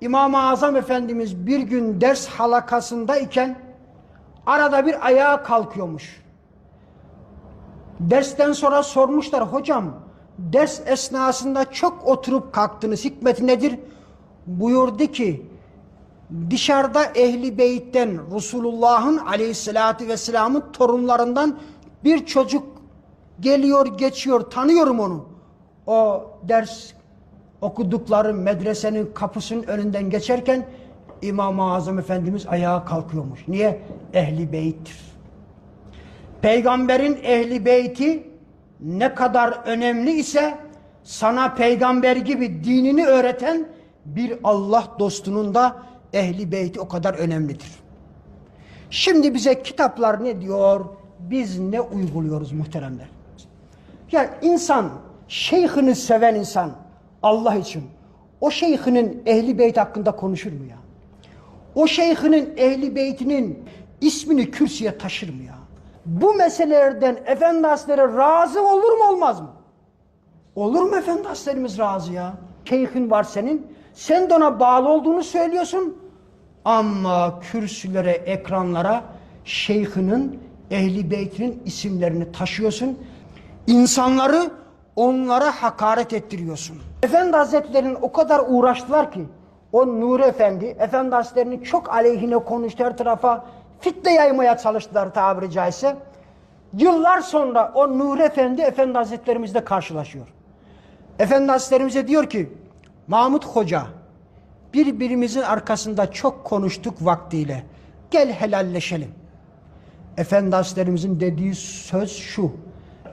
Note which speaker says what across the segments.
Speaker 1: İmam-ı Azam Efendimiz bir gün ders halakasındayken arada bir ayağa kalkıyormuş. Dersten sonra sormuşlar hocam ders esnasında çok oturup kalktınız hikmeti nedir? Buyurdu ki dışarıda ehli beytten Resulullah'ın aleyhissalatü vesselamın torunlarından bir çocuk geliyor geçiyor tanıyorum onu. O ders okudukları medresenin kapısının önünden geçerken İmam-ı Azam Efendimiz ayağa kalkıyormuş. Niye? Ehli beyttir. Peygamberin ehli beyti ne kadar önemli ise sana peygamber gibi dinini öğreten bir Allah dostunun da ehli beyti o kadar önemlidir. Şimdi bize kitaplar ne diyor? Biz ne uyguluyoruz muhteremler? Ya insan, şeyhini seven insan Allah için o şeyhinin ehli beyt hakkında konuşur mu ya? O şeyhinin ehli beytinin ismini kürsüye taşır mı ya? Bu meselelerden Efendi razı olur mu olmaz mı? Olur mu Efendi razı ya? Şeyhin var senin, sen de ona bağlı olduğunu söylüyorsun. Ama kürsülere, ekranlara şeyhinin, ehli beytinin isimlerini taşıyorsun. İnsanları onlara hakaret ettiriyorsun. Efendi Hazretleri'nin o kadar uğraştılar ki o Nuri Efendi, Efendi Hazretleri'nin çok aleyhine konuştu her tarafa fitne yaymaya çalıştılar tabiri caizse. Yıllar sonra o Nuri Efendi, Efendi Hazretlerimizle karşılaşıyor. Efendi Hazretlerimize diyor ki Mahmut Hoca birbirimizin arkasında çok konuştuk vaktiyle. Gel helalleşelim. Efendi Hazretlerimizin dediği söz şu.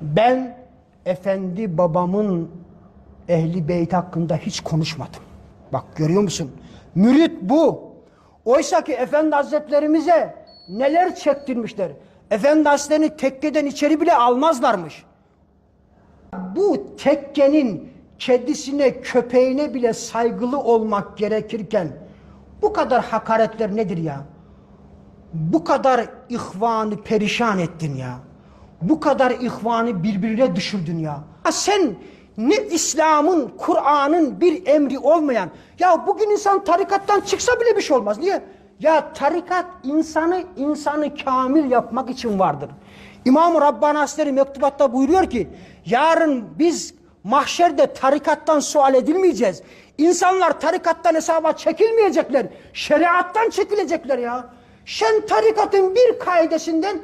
Speaker 1: Ben efendi babamın ehli beyt hakkında hiç konuşmadım. Bak görüyor musun? Mürit bu. Oysa ki Efendi Hazretlerimize neler çektirmişler. Efendi Hazretlerini tekkeden içeri bile almazlarmış. Bu tekkenin kedisine, köpeğine bile saygılı olmak gerekirken bu kadar hakaretler nedir ya? Bu kadar ihvanı perişan ettin ya. Bu kadar ihvanı birbirine düşürdün ya. Ya Sen ne İslam'ın, Kur'an'ın bir emri olmayan, ya bugün insan tarikattan çıksa bile bir şey olmaz. Niye? Ya tarikat insanı, insanı kamil yapmak için vardır. İmam-ı Rabbani Hazretleri mektubatta buyuruyor ki, yarın biz mahşerde tarikattan sual edilmeyeceğiz. İnsanlar tarikattan hesaba çekilmeyecekler. Şeriattan çekilecekler ya. Sen tarikatın bir kaidesinden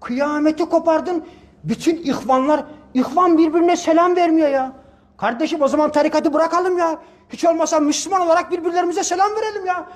Speaker 1: kıyameti kopardın. Bütün ihvanlar, ihvan birbirine selam vermiyor ya. Kardeşim o zaman tarikatı bırakalım ya. Hiç olmazsa Müslüman olarak birbirlerimize selam verelim ya.